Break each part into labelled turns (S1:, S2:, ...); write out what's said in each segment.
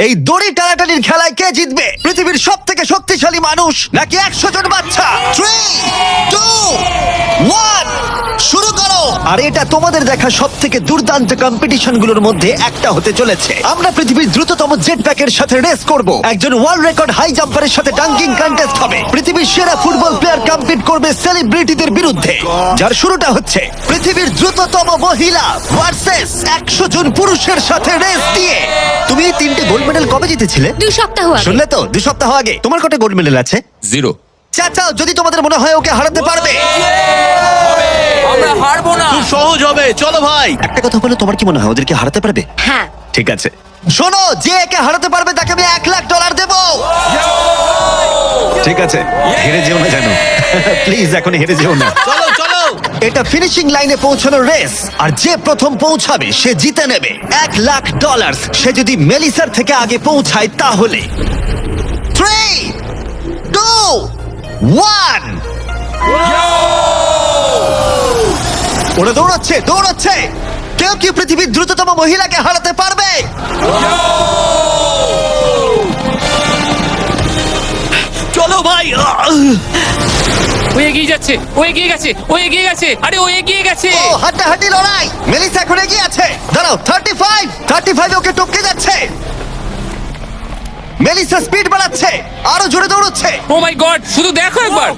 S1: এই দড়ি টানাটানির খেলায় কে জিতবে? পৃথিবীর সব থেকে শক্তিশালী মানুষ নাকি একশো জন বাচ্চা? থ্রি টু আর এটা তোমাদের দেখা সব থেকে দুর্দান্ত কম্পিটিশনগুলোর মধ্যে একটা হতে চলেছে। আমরা পৃথিবীর দ্রুততম জেট প্যাকের সাথে রেস করব। একজন ওয়ার্ল্ড রেকর্ড হাই জাম্পারের সাথে ডাঙ্কিং কন্টেস্ট হবে। পৃথিবীর সেরা ফুটবল প্লেয়ার কম্পিট করবে সেলিব্রিটিদের বিরুদ্ধে। যার শুরুটা হচ্ছে পৃথিবীর দ্রুততম মহিলা ভার্সেস একশো জন পুরুষের সাথে রেস দিয়ে। তুমি এই তিনটে গোল্ড মেডেল কবে জিতেছিলে?
S2: দুই সপ্তাহ আগে।
S1: শুনলে তো? দু সপ্তাহ আগে। তোমার কটা গোল্ড মেডেল আছে?
S3: জিরো
S1: চাচাও যদি তোমাদের মনে হয় ওকে হারাতে পারবে।
S3: আমরা হারবো না।
S1: খুব সহজ হবে। চলো ভাই। একটা কথা বলে তোমার কি মনে হয় ওদেরকে হারাতে পারবে?
S2: হ্যাঁ।
S1: ঠিক আছে। শোনো যে একে হারাতে পারবে তাকে আমি এক লাখ ডলার দেব। ঠিক আছে হেরে যেও না জানো প্লিজ এখন হেরে যেও না।
S3: চলো চলো।
S1: এটা ফিনিশিং লাইনে পৌঁছানোর রেস আর যে প্রথম পৌঁছাবে সে জিতে নেবে। এক লাখ ডলার সে যদি মেলিসার থেকে আগে পৌঁছায় তাহলে। থ্রি টু ওয়ান ওরা দৌড়াচ্ছে দৌড়াচ্ছে। কেউ কি পৃথিবীর দ্রুততম মহিলাকে হারাতে পারবে? চলো ভাই
S4: ও এগিয়ে যাচ্ছে ও এগিয়ে গেছে ও এগিয়ে গেছে আরে ও এগিয়ে গেছে।
S1: ও হাড্ডাহাড্ডি লড়াই। মেলিসা এখন এগিয়ে আছে। দাঁড়াও thirty five thirty five okay টপকে যাচ্ছে। মেলিসা স্পিড বাড়াচ্ছে আরও জোরে দৌড়চ্ছে।
S4: ও মাই গড শুধু দেখো একবার।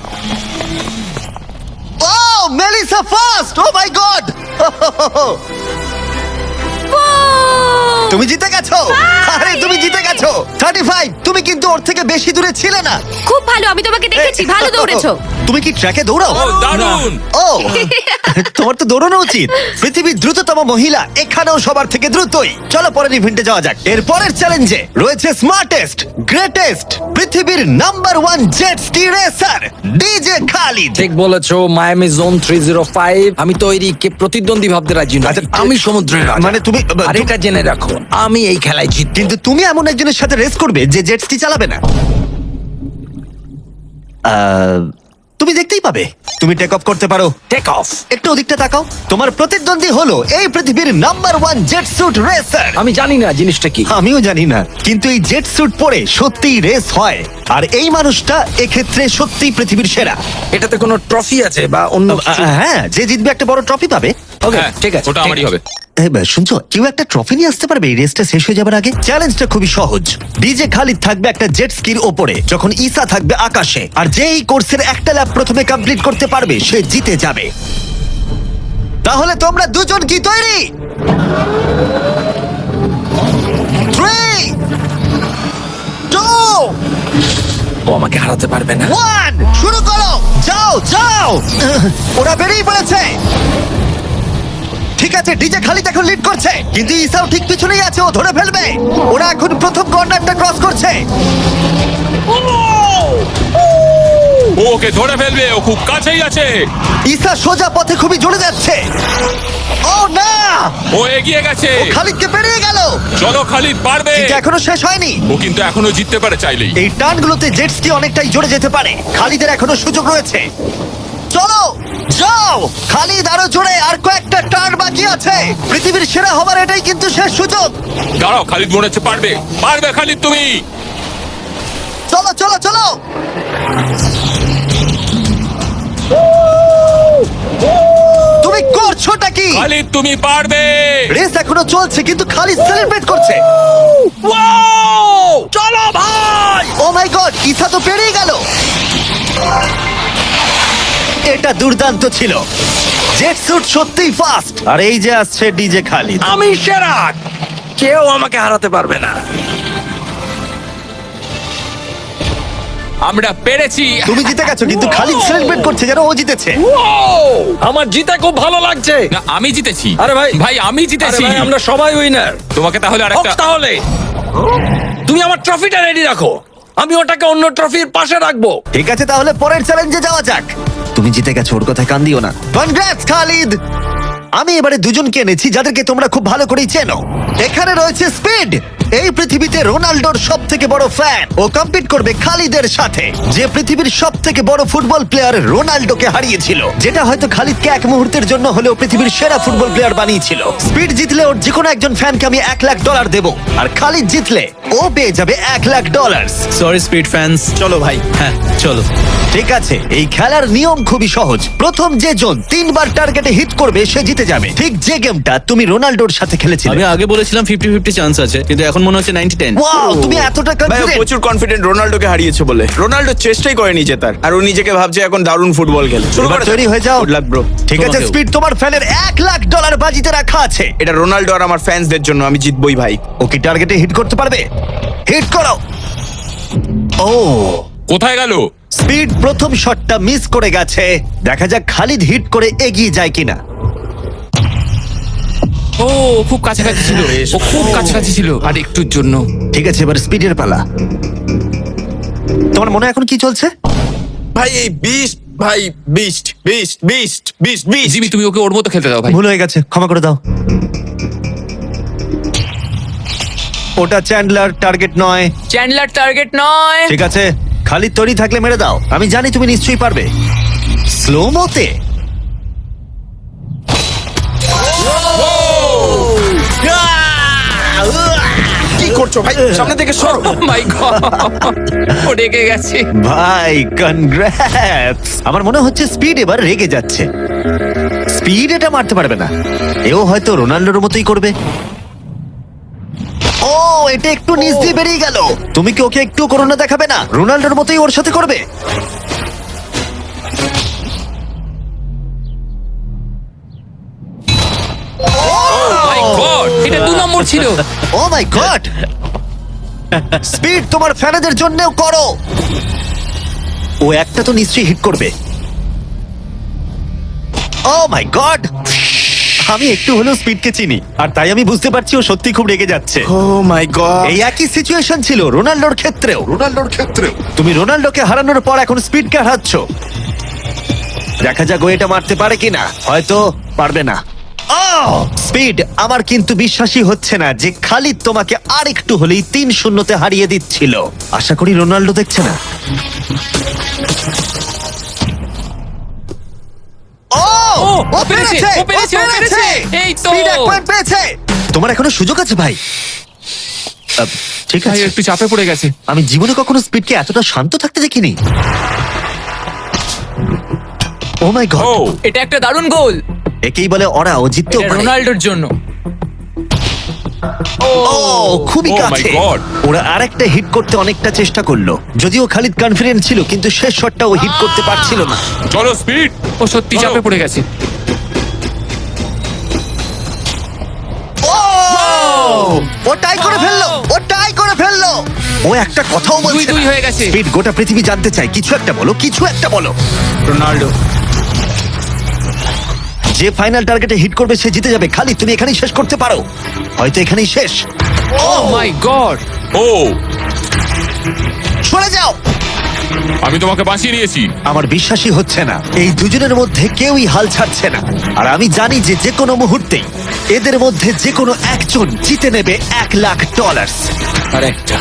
S1: ও Melissa first oh my God তুমি জিতে গেছো। আরে তুমি জিতে থার্টি ফাইভ তুমি কিন্তু ওর থেকে বেশি দূরে ছিলে না।
S2: খুব ভালো আমি তোমাকে দেখেছি ভালো দৌড়েছো।
S1: তুমি কি ট্র্যাকে দৌড়াও?
S4: ও দারুণ!
S1: ও তোমার তো দৌড়ানো উচিত। পৃথিবীর দ্রুততম মহিলা এখানেও সবার থেকে দ্রুতই। চলো পরের ইভেন্টে যাওয়া যাক। এর পরের চ্যালেঞ্জে রয়েছে স্মার্টেস্ট গ্রেটেস্ট পৃথিবীর number one jet ski racer DJ Khaled
S5: ঠিক বলেছ Miami zone three zero five আমি তৈরি কে প্রতিদ্বন্দ্বী ভাবতে রাজি
S1: আচ্ছা,
S5: আমি সমুদ্রের রাজা।
S1: মানে তুমি-
S5: আর এটা জেনে রাখো আমি এই খেলায় জিত
S1: কিন্তু তুমি এমন একজনের সাথে রেস করবে যে জেট স্কি চালাবে না। আহ, তুমি দেখতেই পাবে। তুমি টেক অফ করতে পারো।
S5: টেক অফ
S1: একটু ওদিকটা তাকাও। তোমার প্রতিদ্বন্দ্বী হলো এই পৃথিবীর number one jet suit racer
S5: আমি জানি না জিনিসটা কি।
S1: আমিও জানি না। কিন্তু এই জেট স্যুট পরে সত্যিই রেস হয়। আর এই মানুষটা এক্ষেত্রে সত্যিই পৃথিবীর সেরা।
S5: এটাতে কোনো ট্রফি আছে বা অন্য
S1: হ্যাঁ যে জিতবে একটা বড় ট্রফি পাবে।
S5: ওকে
S4: হ্যাঁ,
S5: ঠিক আছে
S4: ওটা আমারই হবে।
S1: শুনছো কেউ একটা ট্রফি নিয়ে আসতে পারবে এই রেসটা শেষ হয়ে যাবার আগে। চ্যালেঞ্জটা খুবই সহজ। ডিজে খালিদ থাকবে একটা জেট স্কির ওপরে যখন ইসা থাকবে আকাশে। আর যে এই কোর্সের একটা ল্যাব প্রথমে কমপ্লিট করতে পারবে সে জিতে যাবে। তাহলে তোমরা দুজন কি তৈরি?
S5: ও আমাকে হারাতে পারবে না।
S1: ওয়ান শুরু করো। যাও যাও। ওরা বেরিয়ে পড়েছে। ঠিক আছে ডিজে খালিদ এখন লিড করছে। কিন্তু ইসাও ঠিক পিছনেই আছে ও ধরে ফেলবে। ওরা এখন প্রথম কর্নারটা ক্রস করছে।
S4: ও ওকে ধরে ফেলবে ও খুব কাছেই আছে।
S1: ইসা সোজা পথে খুবই জোরে যাচ্ছে। ও না!
S4: ও এগিয়ে গেছে।
S1: ও খালিদকে পেরিয়ে গেল।
S4: চলো খালিদ পারবে।
S1: এখনও শেষ হয়নি।
S4: ও কিন্তু এখনও জিততে পারে চাইলেই।
S1: এই টানগুলোতে জেট স্কি অনেকটাই জোরে যেতে পারে। খালিদের এখনও সুযোগ রয়েছে। চলো! যাও! খালিদ আরও জোরে আর কয়েকটা টার্ন বাকি আছে। পৃথিবীর সেরা হবার এটাই কিন্তু শেষ সুযোগ।
S4: দাঁড়াও খালিদ মনে হচ্ছে পারবে। পারবে খালিদ তুমি!
S1: চলো চলো চলো! তুমি করছোটা কি?
S4: খালিদ তুমি পারবে!
S1: রেস এখনও চলছে কিন্তু খালিদ সেলিব্রেট করছে।
S5: চলো ভাই!
S1: ও মাই গড ইসা তো পেরিয়ে গেল। এটা দুর্দান্ত ছিল। জেট স্যুট সত্যিই ফাস্ট আর এই যে আসছে ডিজে খালিদ
S5: আমি সেরা! কেউ আমাকে হারাতে পারবে না।
S4: আমরা পেরেছি।
S1: তুমি জিতে গেছো কিন্তু খালিদ সেলিব্রেট করছে যেন ও জিতেছে।
S5: আমার জিতে খুব ভালো লাগছে।
S4: না আমি জিতেছি।
S5: আরে ভাই
S4: ভাই আমি জিতেছি।
S5: আমরা সবাই উইনার
S4: তোমাকে তাহলে আরেকটা
S5: তাহলে। তুমি আমার ট্রফিটা রেডি রাখো। আমি ওটাকে অন্য ট্রফির পাশে রাখব।
S1: ঠিক আছে তাহলে পরের চ্যালেঞ্জে যাওয়া যাক। তুমি জিতে গেছো, ওর কথায় কান দিও না। কনগ্রাটস খালিদ আমি এবারে দুজনকে এনেছি যাদেরকে তোমরা খুব ভালো করেই চেনো। এখানে রয়েছে স্পিড এই পৃথিবীতে রোনাল্ডোর সব থেকে বড় ফ্যান ও কম্পিট করবে খালিদের সাথে। যে পৃথিবীর সব থেকে বড় ফুটবল প্লেয়ার রোনাল্ডোকে হারিয়েছিল যেটা হয়তো খালিদকে এক মুহূর্তের জন্য হলেও পৃথিবীর সেরা ফুটবল প্লেয়ার বানিয়েছিল। স্পিড জিতলে ওর যে কোনো একজন ফ্যানকে আমি এক লাখ ডলার দেবো আর খালিদ জিতলে ও পেয়ে যাবে এক lakh dollar
S6: sorry speed fans
S7: চলো ভাই।
S6: হ্যাঁ চলো।
S1: ঠিক আছে এই খেলার নিয়ম খুবই সহজ। প্রথম যে জন তিনবার টার্গেটে হিট করবে সে জিতে যাবে। ঠিক যে গেমটা তুমি রোনাল্ডোর সাথে খেলেছিলে।
S6: আমি আগে বলেছিলাম ফিফটি ফিফটি চান্স আছে কিন্তু এখন মনে হচ্ছে নাইনটি টেন।
S1: ওয়াও তুমি এতটা
S7: ভাই ও
S1: কনফিডেন্ট
S7: প্রচুর কনফিডেন্ট রোনাল্ডোকে হারিয়েছে বলে। রোনাল্ডো চেষ্টাই করেনি জেতার আর ও নিজেকে ভাবছে এখন দারুণ ফুটবল খেলে। শুরু
S1: এবার
S7: করে
S1: তৈরি হয়ে যাও।
S7: গুড লাক ব্রো
S1: ঠিক আছে
S6: তোমাকেও।
S1: স্পিড তোমার ফ্যানের এক লাখ ডলার বাজিতে রাখা আছে।
S7: এটা রোনাল্ডো আর আমার ফ্যান্সদের জন্য আমি জিতবই ভাই।
S1: ও কি টার্গেটে হিট করতে পারবে? হিট করো। ও।
S8: কোথায় গেল?
S1: স্পিড প্রথম শটটা মিস করে গেছে। দেখা যাক খালিদ হিট করে এগিয়ে যায় কিনা।
S4: ও খুব কাছাকাছি ছিল। ও খুব কাছাকাছি ছিল। আর একটুর জন্য।
S1: ঠিক আছে এবার স্পিডের পালা। তোমার মনে এখন কি চলছে?
S7: ভাই এই বিস্ট ভাই beast beast beast beast beast
S4: Jimmy তুমি ওকে ওর মতো খেলতে দাও ভাই।
S1: ভুল হয়ে গেছে ক্ষমা করে দাও। ওটা চ্যান্ডলার টার্গেট নয়।
S3: চ্যান্ডলার টার্গেট নয়।
S1: ঠিক আছে খালি তৈরি থাকলে মেরে দাও। আমি জানি তুমি নিশ্চয়ই পারবে। স্লো মোতে
S7: করছ ভাই? সামনে থেকে সরো।
S4: মাই গড ও রেগে গেছে।
S1: ভাই কনগ্রাটস আমার মনে হচ্ছে স্পিড এবার রেগে যাচ্ছে। স্পিড এটা মারতে পারবে না। এও হয়তো রোনাল্ডোর মতোই করবে। ও এটা একটু নিচ দিয়ে বেরিয়ে গেল। তুমি কি ওকে একটু করোনা দেখাবে না? রোনাল্ডোর মতোই ওর সাথে করবে?
S4: দু
S1: ও মাই গড স্পিড তোমার ফ্যানেদের জন্যও করো! ও একটা তো নিশ্চয়ই হিট করবে। ও মাই গড আমি একটু হলেও স্পিডকে চিনি আর তাই আমি বুঝতে পারছি ও সত্যি খুব রেগে যাচ্ছে।
S7: ও মাই গড
S1: এই একই সিচুয়েশন ছিল রোনাল্ডোর ক্ষেত্রেও। রোনাল্ডোর ক্ষেত্রেও। তুমি রোনাল্ডোকে হারানোর পর এখন স্পিডকে হারাচ্ছ। দেখা যাক ও এটা মারতে পারে কিনা। হয়তো পারবে না। স্পিড আমার কিন্তু বিশ্বাসই হচ্ছে না যে খালিদ তোমাকে আর একটু হলেই তিন শূন্যতে হারিয়ে দিচ্ছিল। আশা করি রোনাল্ডো দেখছে না। ও
S4: ও, ও পেরেছে, ও পেরেছে, ও পেরেছে। এই তো।
S1: Speed এক point পেয়েছে তোমার এখনও সুযোগ আছে ভাই? আহ, ঠিক
S4: ভাই
S1: আছে।
S4: একটু চাপে পড়ে গেছে।
S1: আমি জীবনে কখনো স্পিডকে এতটা শান্ত থাকতে দেখিনি। ও মাই গড
S3: এটা একটা দারুণ গোল!
S1: একেই বলে ওরা ও জিততেও পারে।
S3: রোনাল্ডোর জন্য।
S1: ও খুবই
S8: Oh
S1: কাছে! ওরা আরেকটা হিট করতে অনেকটা চেষ্টা করল। যদিও খালিদ কনফিডেন্ট ছিল কিন্তু শেষ শটটা ও হিট করতে পারছিল না।
S8: চলো স্পিড
S4: ও সত্যি চাপে পড়ে গেছে।
S1: ও! ও টাই করে ফেলল ও টাই করে ফেলল। ও একটা কথাও বলছে
S4: দুই দুই হয়ে গেছে।
S1: স্পিড গোটা পৃথিবী জানতে চায়। কিছু একটা বলো কিছু একটা বলো।
S7: রোনাল্ডো।
S1: যে ফাইনাল টার্গেটে হিট করবে সে জিতে যাবে। খালি তুমি এখানেই শেষ করতে পারো। হয়তো এখানেই শেষ।
S4: ও মাই গড
S8: ও।
S1: সরে যাও।
S8: আমি তোমাকে বাঁচিয়ে নিয়েছি।
S1: আমার বিশ্বাসই হচ্ছে না। এই দুজনের মধ্যে কেউই হাল ছাড়ছে না। আর আমি জানি যে যে কোনো মুহূর্তেই এদের মধ্যে যে কোনো একজন জিতে নেবে এক লাখ ডলার
S7: আর একটা।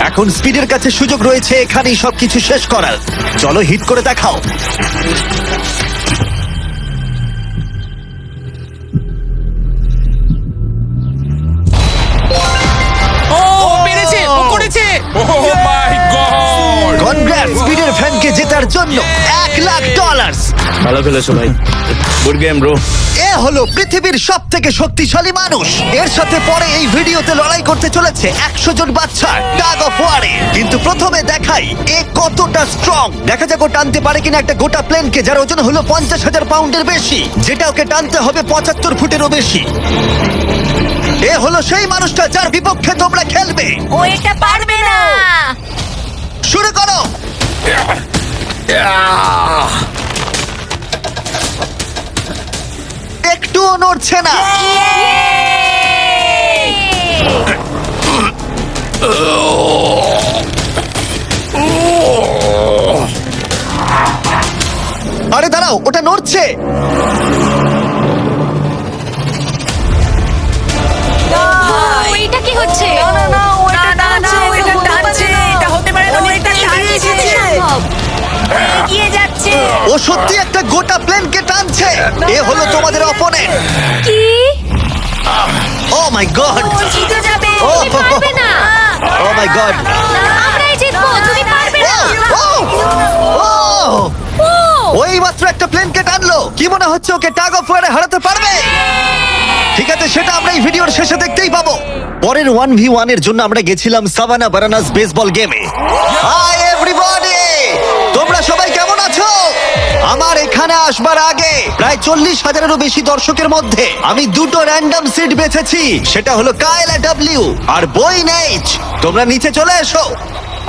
S1: এখন স্পিডের কাছে সুযোগ রয়েছে এখানেই সবকিছু শেষ করার। চলো হিট করে দেখাও। ফ্যানকে জেতার জন্য এক লাখ ডলার
S7: ভালো খেলেছো ভাই। গুড গেম ব্রো
S1: এ হলো পৃথিবীর সব থেকে শক্তিশালী মানুষ। এর সাথে পরে এই ভিডিওতে লড়াই করতে চলেছে একশো জন বাচ্চা টাগ অফ ওয়ারে কিন্তু প্রথমে দেখাই এ কতটা স্ট্রং দেখা যাক ও টানতে পারে কিনা একটা গোটা প্লেনকে যার ওজন হলো পঞ্চাশ হাজার পাউন্ডের বেশি। যেটা ওকে টানতে হবে পঁচাত্তর ফুটেরও বেশি। এ হলো সেই মানুষটা যার বিপক্ষে তোমরা খেলবে।
S2: ও এটা পারবে না।
S1: শুরু করো। একটুও নড়ছে না। আরে দাঁড়াও ওটা নড়ছে।
S2: কি হচ্ছে?
S1: না না না ওটা হতে পারে না ও সত্যি একটা গোটা প্লেন প্লেনকে টানছে। এ হলো তোমাদের অপোনেন্ট
S2: কি?
S1: ও মাই গড।
S2: ও জিতে যাবে। তুমি পারবে না।
S1: Oh my God.
S2: আমরাই জিতবো তুমি পারবে না।
S1: ওই মাত্র একটা প্লেন প্লেনকে টানলো। কি মনে হচ্ছে ওকে টাগ অফ ওয়ারে হারাতে পারবে? ঠিক আছে সেটা আমরা এই ভিডিওর শেষে দেখতেই পাবো। পরের ওয়ান ভি ওয়ানের জন্য আমরা গেছিলাম সাবানা বারানাস বেসবল গেমে আয় আমার এখানে আসবার আগে প্রায় চল্লিশ হাজারেরও বেশি দর্শকের মধ্যে আমি দুটো র্যান্ডম সিট বেছেছি। সেটা হলো কায়লা ডাব্লিউ আর বই নেইচ তোমরা নিচে চলে এসো।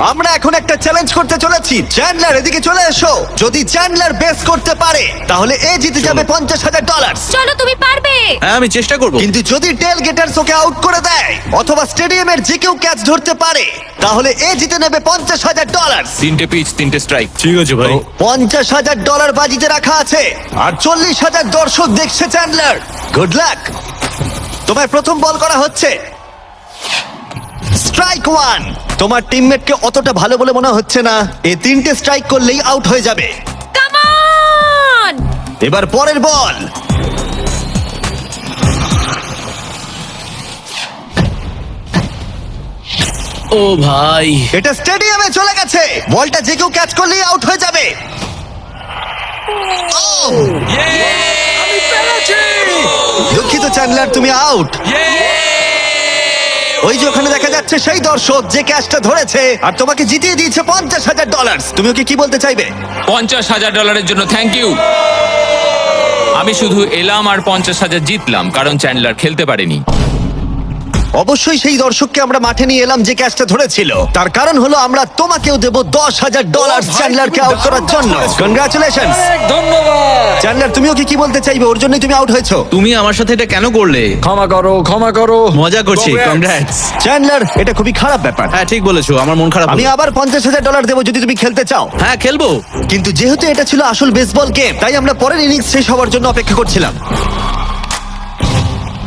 S1: আমরা এখন একটা চ্যালেঞ্জ করতে চলেছি। চ্যান্ডলার এদিকে চলে এসো। যদি চ্যান্ডলার বেস করতে পারে তাহলে এ জিতে যাবে পঞ্চাশ হাজার ডলার
S2: চলো তুমি পারবে।
S6: হ্যাঁ আমি চেষ্টা করব।
S1: কিন্তু যদি টেল গেটার্স ওকে আউট করে দেয় অথবা স্টেডিয়ামের যে কেউ ক্যাচ ধরতে পারে তাহলে এ জিতে নেবে পঞ্চাশ হাজার ডলার
S8: তিনটে পিচ তিনটে স্ট্রাইক
S6: ঠিক আছে ভাই।
S1: পঞ্চাশ হাজার ডলার বাজিতে রাখা আছে। আর চল্লিশ হাজার দর্শক দেখছে চ্যান্ডলার গুড লাক তোমায় প্রথম বল করা হচ্ছে। স্ট্রাইক ওয়ান তোমার টিমমেটকে অতটা ভালো বলে মনে হচ্ছে না। এ তিনটে স্ট্রাইক করলেই আউট হয়ে যাবে। এবার পরের বল।
S6: ও ভাই।
S1: এটা স্টেডিয়ামে চলে গেছে। বলটা যে কেউ ক্যাচ করলেই আউট হয়ে যাবে। Oh! দুঃখিত চ্যান্ডলার তুমি আউট ওই যে ওখানে দেখা যাচ্ছে সেই দর্শক যে ক্যাশটা ধরেছে, আর তোমাকে জিতিয়ে দিয়েছে পঞ্চাশ হাজার ডলার তুমি ওকে কি বলতে চাইবে?
S4: পঞ্চাশ হাজার ডলারের জন্য থ্যাংক ইউ আমি শুধু এলাম আর পঞ্চাশ হাজার জিতলাম, কারণ চ্যান্ডলার খেলতে পারেনি।
S1: অবশ্যই সেই দর্শককে আমরা মাঠে নিয়ে এলাম যে ক্যাচটা ধরেছিল। তার কারণ হলো আমরা তোমাকেও দেব দশ হাজার ডলার চ্যান্ডলারকে আউট করার জন্য। কনগ্রাচুলেশন
S5: ধন্যবাদ।
S1: চ্যান্ডলার তুমি ওকে কি বলতে চাইবে? ওর জন্যই তুমি আউট হয়েছো।
S6: তুমি আমার সাথে এটা কেন করলে?
S5: ক্ষমা করো ক্ষমা করো।
S6: মজা করছি কংগ্রাটস
S1: চ্যান্ডলার এটা খুবই খারাপ ব্যাপার।
S6: হ্যাঁ ঠিক বলেছ আমার মন খারাপ
S1: আমি
S6: হলো।
S1: আবার পঞ্চাশ হাজার ডলার দেবো যদি তুমি খেলতে চাও।
S6: হ্যাঁ খেলব।
S1: কিন্তু যেহেতু এটা ছিল আসল বেসবল গেম তাই আমরা পরের ইনিংস শেষ হওয়ার জন্য অপেক্ষা করছিলাম।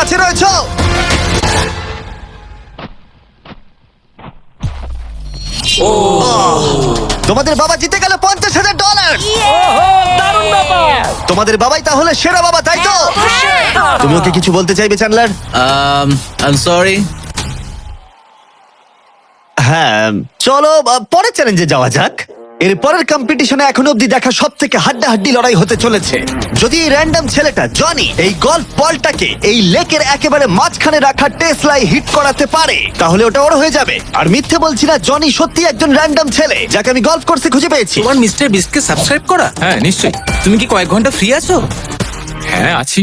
S1: কাছে রয়েছ? তোমাদের বাবা জিতে গেল পঞ্চাশ হাজার ডলার। তোমাদের বাবাই তাহলে সেরা বাবা তাই তো? তুমি ওকে কিছু বলতে চাইবে চ্যান্ডলার?
S6: আই সরি
S1: হ্যাঁ চলো পরের চ্যালেঞ্জে যাওয়া যাক। এর পরের কম্পিটিশনে এখন অব্দি দেখা সব থেকে হাড্ডাহাড্ডি লড়াই হতে চলেছে। যদি এই র্যান্ডম ছেলেটা জনি এই গল্ফ বলটাকে এই লেকের একেবারে মাঝখানে রাখা টেসলাই হিট করাতে পারে তাহলে ওটা ওর হয়ে যাবে। আর মিথ্যে বলছি না জনি সত্যি একজন র্যান্ডম ছেলে যাকে আমি গল্ফ কোর্সে খুঁজে পেয়েছি।
S3: তোমার মিস্টার বিস্টকে সাবস্ক্রাইব করা?
S4: হ্যাঁ নিশ্চয়ই।
S3: তুমি কি কয়েক ঘণ্টা ফ্রি আছো?
S4: হ্যাঁ আছি।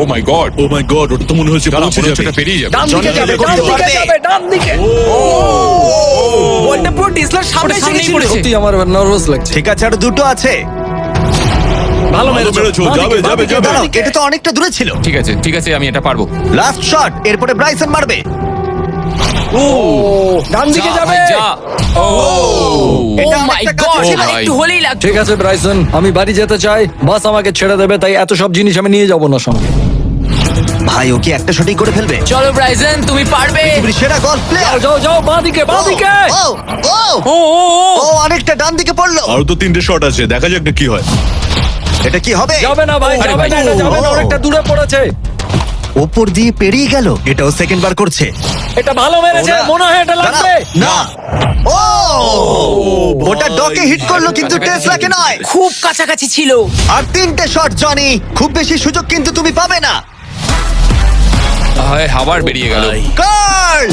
S8: oh my God
S6: oh my God ওটা তো মনে হচ্ছে
S8: দাঁড়া
S6: পৌঁছে
S8: মনে হচ্ছে
S6: যাবে।
S8: এটা পেরিয়ে যাবে।
S5: ডান দিকে যাবে ডান দিকে যাবে ডান দিকে।
S3: বলটা পুরো টেসলার সামনে এসে
S4: সামনেই
S3: গেছিল।
S4: পড়েছে।
S5: সত্যি আমার নার্ভাস লাগছে।
S1: ঠিক আছে আর দুটো আছে।
S5: ভালো মেরেছো।
S6: মেরেছো, যাবে, যাবে, যাবে।
S1: দাঁড়াও এটা তো অনেকটা দূরে ছিল।
S4: ঠিক আছে ঠিক আছে আমি এটা পারব।
S1: লাস্ট শট এরপরে ব্রাইসন মারবে।
S5: ও ডান দিকে
S4: যা,
S5: যাবে।
S4: ভাই, যা। ও
S1: এটা
S3: Oh my
S1: অনেকটা কাছে
S3: God,
S1: ছিল।
S4: ভাই।
S3: হলেই লাগতো
S5: ঠিক আছে ব্রাইসন আমি বাড়ি যেতে চাই। বাস আমাকে ছেড়ে দেবে তাই এত সব জিনিস আমি নিয়ে যাব না সঙ্গে।
S1: ভাই ও কি একটা শটই করে ফেলবে?
S4: চলো ব্রাইজেন তুমি পারবে।
S1: পৃথিবীর সেরা গল্ফ প্লেয়ার
S5: যাও যাও বাঁ দিকে বাঁ দিকে
S1: ও ও
S5: ও ও
S1: অনেকটা ডান দিকে পড়ল।
S8: আরও তো তিনটে শট আছে দেখা যাক না কি হয়।
S1: এটা কি হবে?
S5: যাবে না ভাই যাবে না এটা যাবে না
S1: ও।
S5: অনেকটা দূরে পড়েছে।
S1: ওপর দিয়ে পেরিয়ে গেল এটাও সেকেন্ড বার করছে।
S5: এটা ভালো মেরেছে মনে হয় এটা লাগবে।
S1: না। ও! ওটা ডকে হিট করল কিন্তু টেসলাকে নয়।
S3: খুব কাছাকাছি ছিল।
S1: আর তিনটে শট জনি খুব বেশি সুযোগ কিন্তু তুমি পাবে না।
S4: হয় আবার বেরিয়ে গেল।
S1: কার্ল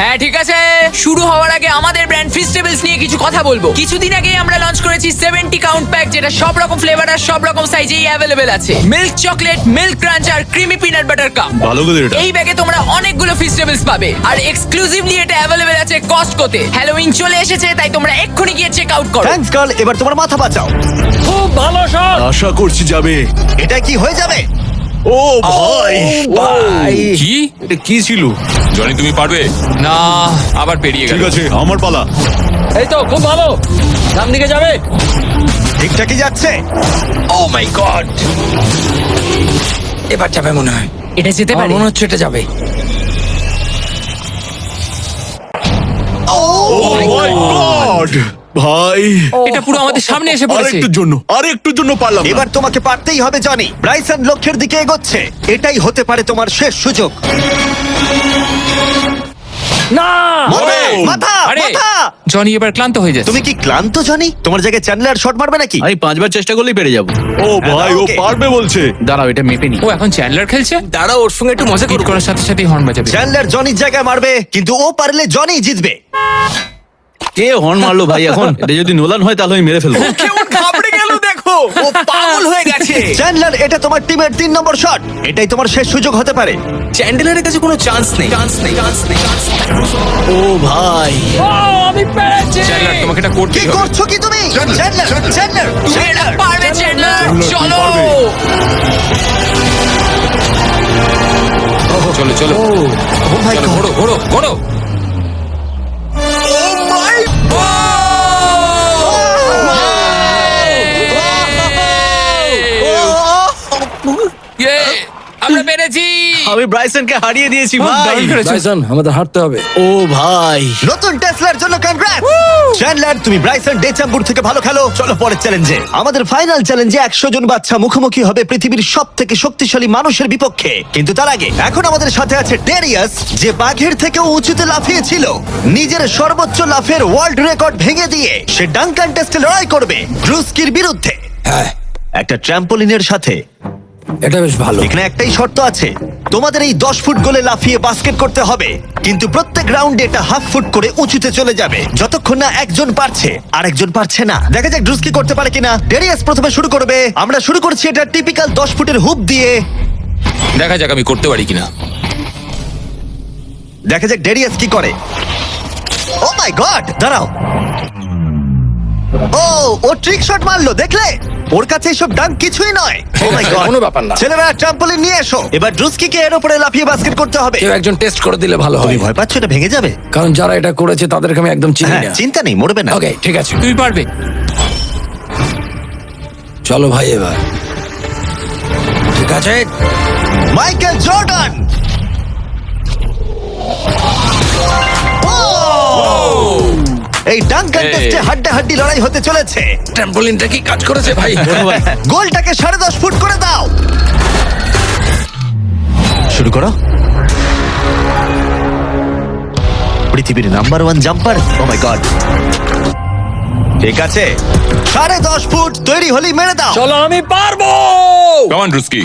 S9: হ্যাঁ ঠিক আছে। শুরু হওয়ার আগে আমাদের ব্র্যান্ড ফিস্টেবলস নিয়ে কিছু কথা বলব। কিছুদিন আগে আমরা লঞ্চ করেছি 70 কাউন্ট প্যাক যেটা সব রকম ফ্লেভার আর সব রকম সাইজেই অ্যাভেলেবেল আছে। মিল্ক চকলেট মিল্ক ক্রাঞ্চ আর ক্রিমি পিনাট বাটার কাপ
S8: ভালো করে এটা।
S9: এই ব্যাগে তোমরা অনেকগুলো ফিস্টেবলস পাবে। আর এক্সক্লুসিভলি এটা অ্যাভেলেবেল আছে কস্টকোতে হ্যালোউইন চলে এসেছে তাই তোমরা এক্ষুনি গিয়ে চেক আউট করো।
S1: থ্যাঙ্কস কার্ল এবার তোমার মাথা বাঁচাও।
S5: খুব ভালো শট
S8: আশা করছি যাবে।
S1: এটা কি হয়ে যাবে?
S8: ও ভাই
S5: ভাই।
S4: কি?
S8: এটা কি ছিল?
S4: জনি তুমি পারবে? না আবার পেরিয়ে গেল।
S8: ঠিক আছে আমার পালা।
S5: এই তো খুব ভালো। ডান দিকে যাবে?
S1: ঠিকঠাকই যাচ্ছে?
S5: ও মাই গড এবার যাবে মনে হয়।
S9: এটা যেতে পারে।
S5: মনে হচ্ছে এটা যাবে।
S8: মাই গড ভাই।
S4: এটা পুরো আমাদের সামনে এসে পড়েছে।
S8: আরেকটুর জন্য আরেকটুর জন্য পারলাম না।
S1: এবার তোমাকে পারতেই হবে জনি। ব্রাইসন লক্ষ্যের দিকে এগোচ্ছে। এটাই হতে পারে তোমার শেষ সুযোগ।
S5: না!
S1: মাথা,
S8: ও!
S1: মাথা
S4: আরে
S1: মাথা!
S4: জনি এবার ক্লান্ত হয়ে যাচ্ছে।
S1: তুমি কি ক্লান্ত জনি? তোমার জায়গায় চ্যান্ডলার শট মারবে নাকি?
S6: আমি পাঁচবার চেষ্টা করলেই পেরে যাব।
S8: ও ভাই ও
S1: Okay.
S8: পারবে বলছে।
S6: দাঁড়াও এটা মেপে নি।
S4: ও এখন চ্যান্ডলার খেলছে?
S3: দাঁড়া ওর সঙ্গে একটু মজা করব।
S4: করার সাথে সাথে হর্ন বাজাবে।
S1: চ্যান্ডলার জনির জায়গায় মারবে কিন্তু ও পারলে জনি জিতবে।
S6: কে হর্ন মারলো ভাই এখন? এটা যদি নোলান হয় তাহলে আমি মেরে ফেলব।
S3: কেমন ঘাবড়ে গেল দেখো। ও পাগল হয়ে গেছে।
S1: চ্যান্ডলার এটা তোমার টিমের তিন নম্বর শট এটাই তোমার শেষ সুযোগ হতে পারে।
S3: চ্যান্ডেলারের কাছে কোনো চান্স নেই। চান্স নেই চান্স নেই
S6: ও ভাই।
S5: ও আমি পেরেছি।
S4: চ্যান্ডলার তোমাকে এটা
S1: কি করছ কি তুমি? Chandler Chandler Chandler.
S9: পারবে চ্যান্ডলার। চলো।
S4: চলো চলো।
S1: ও মাই
S4: চলো
S1: গড
S4: ঘোরো
S6: আমি ব্রাইসনকে হারিয়ে দিয়েছি
S4: দারুণ
S6: ভাই।
S4: করেছ।
S5: টাইসন আমাদের হাঁটতে হবে।
S6: ও ভাই।
S1: নতুন টেসলার জন্য কনগ্রাটস চ্যান্ডলার তুমি ব্রাইসন ডেচাম্বুর থেকে ভালো খেলো। চলো পরের চ্যালেঞ্জে আমাদের ফাইনাল চ্যালেঞ্জে একশো জন বাচ্চা মুখোমুখি হবে পৃথিবীর সব থেকে শক্তিশালী মানুষের বিপক্ষে। কিন্তু তার আগে এখন আমাদের সাথে আছে ডেরিয়াস যে বাঘের থেকেও উঁচুতে লাফিয়েছিল। নিজের সর্বোচ্চ লাফের ওয়ার্ল্ড রেকর্ড ভেঙে দিয়ে সে ডাঙ্কান টেস্টে লড়াই করবে ব্রুস্কির বিরুদ্ধে।
S5: হ্যাঁ।
S1: একটা ট্র্যাম্পোলিনের সাথে।
S5: এটা বেশ ভালো।
S1: এখানে একটাই শর্ত আছে তোমাদের এই দশ ফুট গোলে লাফিয়ে বাস্কেট করতে হবে কিন্তু প্রত্যেক রাউন্ডে এটা হাফ ফুট করে উঁচুতে চলে যাবে যতক্ষণ না একজন পারছে আর একজন পারছে না। দেখা যাক ড্রুস্কি করতে পারে কিনা। ডেরিয়াস প্রথমে শুরু করবে আমরা শুরু করছি এটা টিপিক্যাল দশ ফুটের হুপ দিয়ে।
S4: দেখা যাক আমি করতে পারি কিনা।
S1: দেখা যাক ডেরিয়াস কি করে। ও মাই গড দাঁড়াও। ও ও ট্রিক শট মারলো দেখলে? ওর কাছে এসব ডাঙ্ক কিছুই নয়। ও মাই গড
S5: কোনো ব্যাপার না।
S1: ছেলেরা ট্রাম্পলিন নিয়ে এসো। এবার ড্রুস্কিকে এর উপরে লাফিয়ে বাস্কেট করতে হবে।
S5: কেউ একজন টেস্ট করে দিলে ভালো
S1: তুমি
S5: হয়
S1: ভয় পাচ্ছ এটা ভেঙে যাবে?
S5: কারণ যারা এটা করেছে তাদেরকে আমি একদম চিনি
S1: হ্যাঁ
S5: না
S1: চিন্তা নেই মরবে না।
S5: ওকে ঠিক আছে।
S4: তুমি পারবে।
S5: চলো ভাই এবার। ঠিক আছে?
S1: মাইকেল জর্ডান এই ডাঙ্কান
S4: এই।
S1: টেস্টে হাড্ডা হাড্ডি লড়াই হতে চলেছে।
S5: ট্রাম্পোলিনটা কি কাজ করেছে ভাই?
S1: গোলটাকে সাড়ে দশ ফুট করে দাও। শুরু করো। পৃথিবীর number one jumper oh my God ঠিক আছে। সাড়ে দশ ফুট তৈরি হলি মেরে দাও।
S5: চলো আমি পারব!
S4: কমান রুস্কি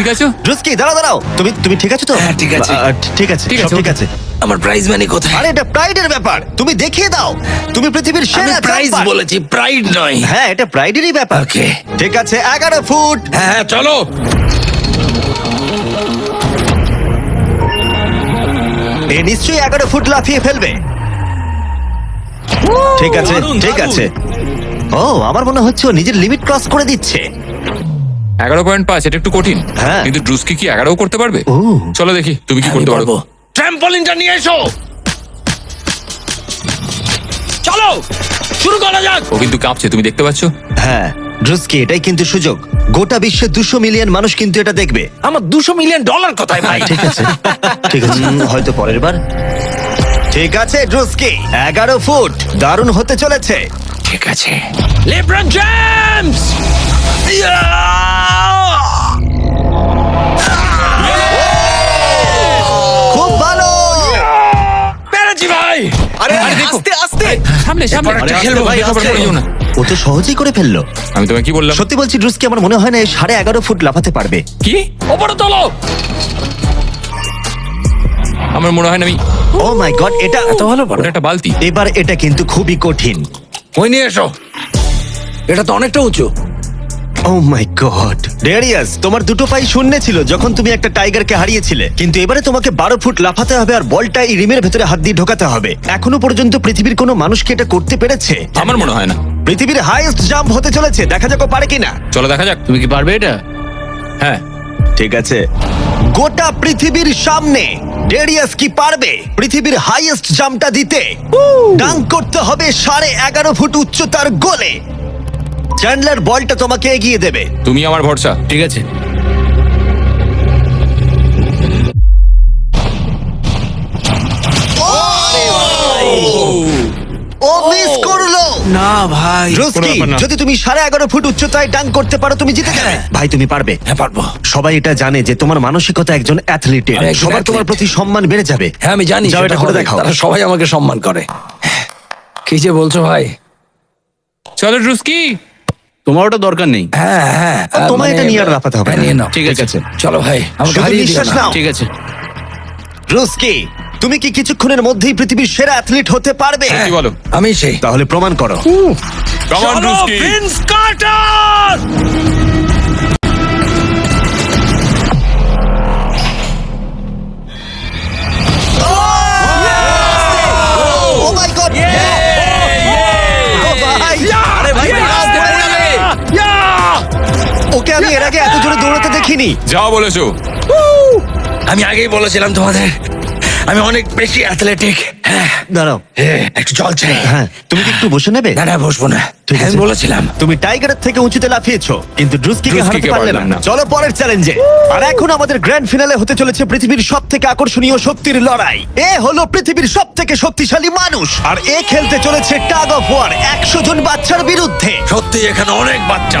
S4: ঠিক আছো?
S1: রুস্কি দাঁড়াও দাঁড়াও। তুমি তুমি ঠিক আছো তো?
S5: হ্যাঁ, ঠিক আছে।
S1: ঠিক আছে
S4: ঠিক
S1: সব
S4: আছে,
S1: ঠিক
S4: okay.
S1: আছে।
S5: আমার প্রাইজ মানি কোথায়?
S1: আরে এটা প্রাইডের ব্যাপার। তুমি দেখিয়ে দাও। তুমি পৃথিবীর
S5: আমি
S1: সেরা
S5: প্রাইজ। বলেছি প্রাইড নয়।
S1: হ্যাঁ এটা প্রাইডেরই ব্যাপার।
S5: Okay.
S1: ঠিক আছে এগারো ফুট।
S5: হ্যাঁ হ্যাঁ, চলো।
S1: এ নিশ্চয়ই এগারো ফুট লাফিয়ে ফেলবে। ঠিক আছে
S6: দারুণ,
S1: ঠিক
S6: দারুণ।
S1: আছে। ও আমার মনে হচ্ছে ও নিজের লিমিট ক্রস করে দিচ্ছে।
S4: এগারো পয়েন্ট পাঁচ এটা একটু কঠিন।
S1: হ্যাঁ।
S4: কিন্তু ড্রুস্কি কি এগারো করতে পারবে?
S1: ও।
S4: চলো দেখি তুমি কি করতে পারব।
S5: ট্র্যাম্পলিনটা নিয়ে এসো। চলো শুরু করা যাক।
S4: ও কিন্তু কাঁপছে তুমি দেখতে পাচ্ছ?
S1: হ্যাঁ ড্রুস্কি এটাই কিন্তু সুযোগ। গোটা বিশ্বে দুশো মিলিয়ন মানুষ কিন্তু এটা দেখবে।
S5: আমার দুশো মিলিয়ন ডলার কোথায় ভাই?
S1: ঠিক আছে। ঠিক আছে। উম, হয়তো পরের বার। ঠিক আছে ড্রুস্কি এগারো ফুট। দারুণ হতে চলেছে।
S5: ঠিক আছে। লেব্রন জেমস
S1: খুব ভালো!
S5: পেরেছি ভাই!
S7: আরে আস্তে আস্তে!
S4: সামনে সামনে।
S5: এরপর একটা খেলব, ভাই,
S4: আস্তে,
S5: আস্তে।
S4: পড়ে না।
S1: ও তো সহজেই করে ফেলল।
S4: আমি তোমায় কি বললাম?
S1: সত্যি বলছি ড্রুস্কি আমার মনে হয় না সাড়ে এগারো ফুট লাফাতে পারবে।
S4: কি?
S5: ওপরে তোলো!
S4: আমার মনে হয় না আমি
S1: ও মাই গড এটা
S5: এত ভালো
S4: ওটা একটা বালতি।
S1: এবার এটা কিন্তু খুবই কঠিন।
S5: ওই নিয়ে এসো। এটা তো অনেকটা উঁচু।
S1: ও মাই গড ডেরিয়াস তোমার দুটো পাই শূন্য ছিল যখন তুমি একটা টাইগারকে হারিয়েছিলে। কিন্তু এবারে তোমাকে বারো ফুট লাফাতে হবে আর বলটা এই রিমের ভেতরে হাত দিয়ে ঢোকাতে হবে। এখনও পর্যন্ত পৃথিবীর কোনো মানুষকে এটা করতে পেরেছে?
S4: আমার মনে হয় না।
S1: পৃথিবীর হাইয়েস্ট জাম্প হতে চলেছে। দেখা যাক ও পারে কিনা।
S4: চলো দেখা যাক
S6: তুমি কি পারবে এটা?
S4: হ্যাঁ।
S1: ঠিক আছে। গোটা পৃথিবীর সামনে ডেরিয়াস কি পারবে? পৃথিবীর হাইয়েস্ট জাম্পটা দিতে। ডাঙ্ক করতে হবে সাড়ে এগারো ফুট উচ্চতার গোলে। চ্যান্ডলার বলটা তোমাকে এগিয়ে দেবে।
S4: তুমি আমার ভরসা।
S6: ঠিক আছে।
S1: ও মিস করল।
S5: না ভাই।
S1: রোস্কি
S4: ব্যাপার না।
S1: যদি তুমি সাড়ে এগারো ফুট উচ্চতায় করতে পারো তুমি জিতে যাবে। ভাই তুমি পারবে।
S5: হ্যাঁ পারব।
S1: সবাই এটা জানে যে তোমার মানসিকতা একজন অ্যাথলিটের।
S5: আমি একজন
S1: সবার তোমার
S5: athlete।
S1: প্রতি সম্মান বেড়ে যাবে।
S5: হ্যাঁ আমি জানি
S1: যাও
S5: সেটা
S1: এটা করে
S5: হবে।
S1: দেখাও।
S5: তারা সবাই আমাকে সম্মান করে। কি যে বলছো ভাই?
S4: চলো ড্রুস্কি
S6: তোমার ওটা দরকার নেই।
S5: হ্যাঁ হ্যাঁ।
S1: তোমার
S5: মানে-
S1: এটা নিয়ে আর লাফাতে হবে
S5: হ্যাঁ,
S1: না।
S5: নিয়ে নাও।
S6: ঠিক আছে।
S5: চলো ভাই আমাকে
S1: শুধু
S5: হারিয়ে দিও
S1: নিঃশ্বাস
S5: না।
S1: নাও।
S6: ঠিক আছে।
S1: রুস্কি তুমি কি কিছুক্ষণের মধ্যেই পৃথিবীর সেরা অ্যাথলিট হতে পারবে?
S4: কি বলো?
S5: আমি সেই।
S1: তাহলে প্রমাণ করো।
S4: কমান
S5: চলো,
S4: ড্রুস্কি
S5: ভিন্স কার্টার!
S1: ওকে আমি এর আগে এত জোরে দৌড়াতে দেখিনি।
S4: যাও বলেছ।
S5: আমি আগেই বলেছিলাম তোমাদের আমি অনেক বেশি অ্যাথলেটিক হ্যাঁ।
S1: দাঁড়াও।
S5: হ্যাঁ, একটু জল চাই।
S1: হ্যাঁ। তুমি কি একটু বসে নেবে?
S5: না না বসবো না। হ্যাঁ, আমি বলেছিলাম।
S1: তুমি টাইগারের থেকে উঁচুতে লাফিয়েছো কিন্তু ড্রুস্কিকে হারাতে পারলে না।
S4: না।
S1: চলো পরের চ্যালেঞ্জে আর এখন আমাদের গ্র্যান্ড ফিনালে হতে চলেছে পৃথিবীর সব থেকে আকর্ষণীয় শক্তির লড়াই। এ হলো পৃথিবীর সব থেকে শক্তিশালী মানুষ। আর এ খেলতে চলেছে টাগ অফ ওয়ার একশো জন বাচ্চার বিরুদ্ধে।
S5: সত্যি এখানে অনেক বাচ্চা।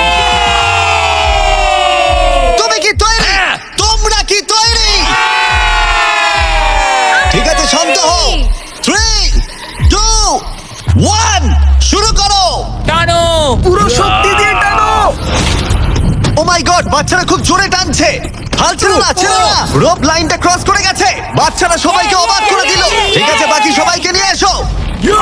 S1: বাচ্চারা খুব জোরে টানছে। হাল ছেড়ো না ছেড়ো না রোপ লাইনটা ক্রস করে গেছে। বাচ্চারা সবাইকে অবাক করে দিল। ঠিক আছে বাকি সবাইকে নিয়ে এসো।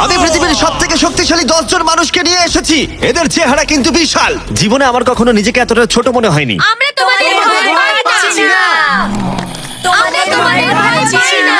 S1: আমি পৃথিবীর সব থেকে শক্তিশালী দশ জন মানুষকে নিয়ে এসেছি। এদের চেহারা কিন্তু বিশাল। জীবনে আমার কখনো নিজেকে এতটা ছোট মনে হয়নি।
S2: আমরা তোমাদের ভয় পাচ্ছি না। আমরা তোমাদের ভয় পাচ্ছি না।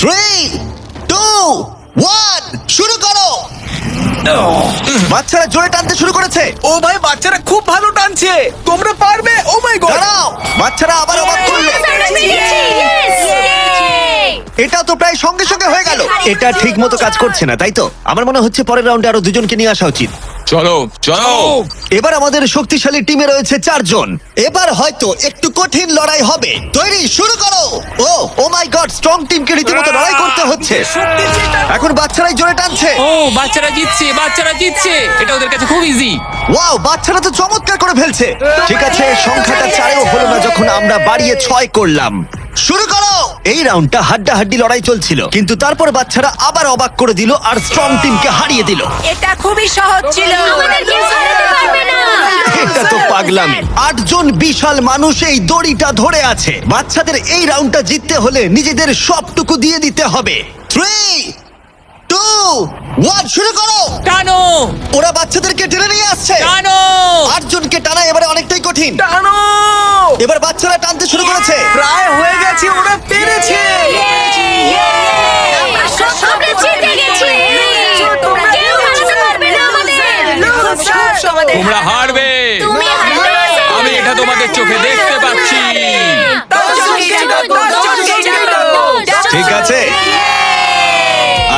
S1: থ্রি টু ওয়ান শুরু করো। বাচ্চারা জোরে টানতে শুরু করেছে।
S3: ও ভাই বাচ্চারা খুব ভালো টানছে। তোমরা পারবে? Oh my God.
S1: দাঁড়াও বাচ্চারা আবার অবাক করল। এটা তো প্রায় সঙ্গে সঙ্গে হয়ে গেল। এটা ঠিক মতো কাজ করছে না তাই তো? আমার মনে হচ্ছে পরের রাউন্ডে আরও দুজনকে নিয়ে আসা উচিত।
S4: চলো চলো।
S1: এবার আমাদের শক্তিশালী টিমে রয়েছে চারজন। এবার হয়তো একটু কঠিন লড়াই হবে। তৈরি শুরু করো। ও ও মাই গড স্ট্রং টিমকে রীতিমতো লড়াই করতে হচ্ছে। এখন বাচ্চারাই জোরে টানছে।
S4: ও বাচ্চারা জিতছে বাচ্চারা জিতছে। এটা ওদের কাছে খুব ইজি
S1: ওয়াও বাচ্চারা তো চমৎকার করে ফেলছে। ঠিক আছে সংখ্যাটা চারেও হলো না যখন আমরা বাড়িয়ে ছয় করলাম। শুরু করো! এই রাউন্ডটা হাড্ডাহাড্ডি লড়াই চলছিল। কিন্তু তারপর বাচ্চারা আবার অবাক করে দিল আর স্ট্রং টিমকে হারিয়ে দিল।
S2: এটা খুবই সহজ ছিল। আমাদের কেউ হারাতে পারবে না।
S1: এটা তো পাগলামি। আটজন বিশাল মানুষ এই দড়িটা ধরে আছে। বাচ্চাদের এই রাউন্ডটা জিততে হলে নিজেদের সবটুকু দিয়ে দিতে হবে। থ্রি টু ওয়ান শুরু করো।
S4: টানো।
S1: ওরা বাচ্চাদেরকে টেনে নিয়ে আসছে।
S4: টানো।
S1: আটজনকে টানা এবারে অনেকটাই কঠিন।
S3: টানো।
S1: এবার বাচ্চারা টানতে শুরু করেছে।
S3: প্রায় হয়ে গেছে ওরা পেরেছে।
S4: তোমরা হারবে। আমি এটা তোমাদের চোখে দেখতে পাচ্ছি
S1: ঠিক আছে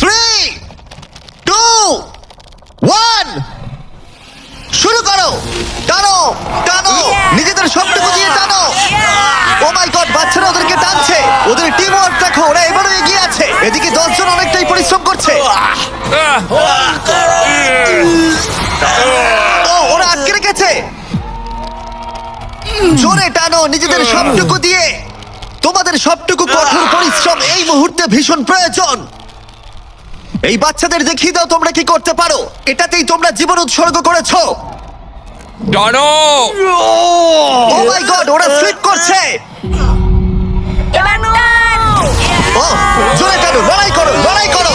S1: থ্রি টু ওয়ান শুরু করো। টানো টানো। নিজেদের সবটুকু দিয়ে টানো। ও মাই গড বাচ্চারা ওদেরকে টানছে। ওদের টিম ওয়ার্ক দেখো ওরা এবারও এগিয়ে আছে। এদিকে দশজন অনেকটাই পরিশ্রম করছে। ও ওরা আটকে রেখেছে। জোরে টানো নিজেদের সবটুকু দিয়ে। তোমাদের সবটুকু কঠোর পরিশ্রম এই মুহূর্তে ভীষণ প্রয়োজন। এই বাচ্চাদের দেখিয়ে দাও তোমরা কি করতে পারো। এটাতেই তোমরা জীবন উৎসর্গ করেছ।
S4: টানো
S1: ও মাই গড ওরা স্লিপ করছে। ও জোরে টানো লড়াই করো লড়াই করো।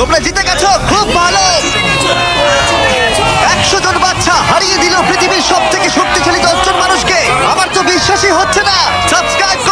S1: তোমরা জিতে ホッチャだ殺害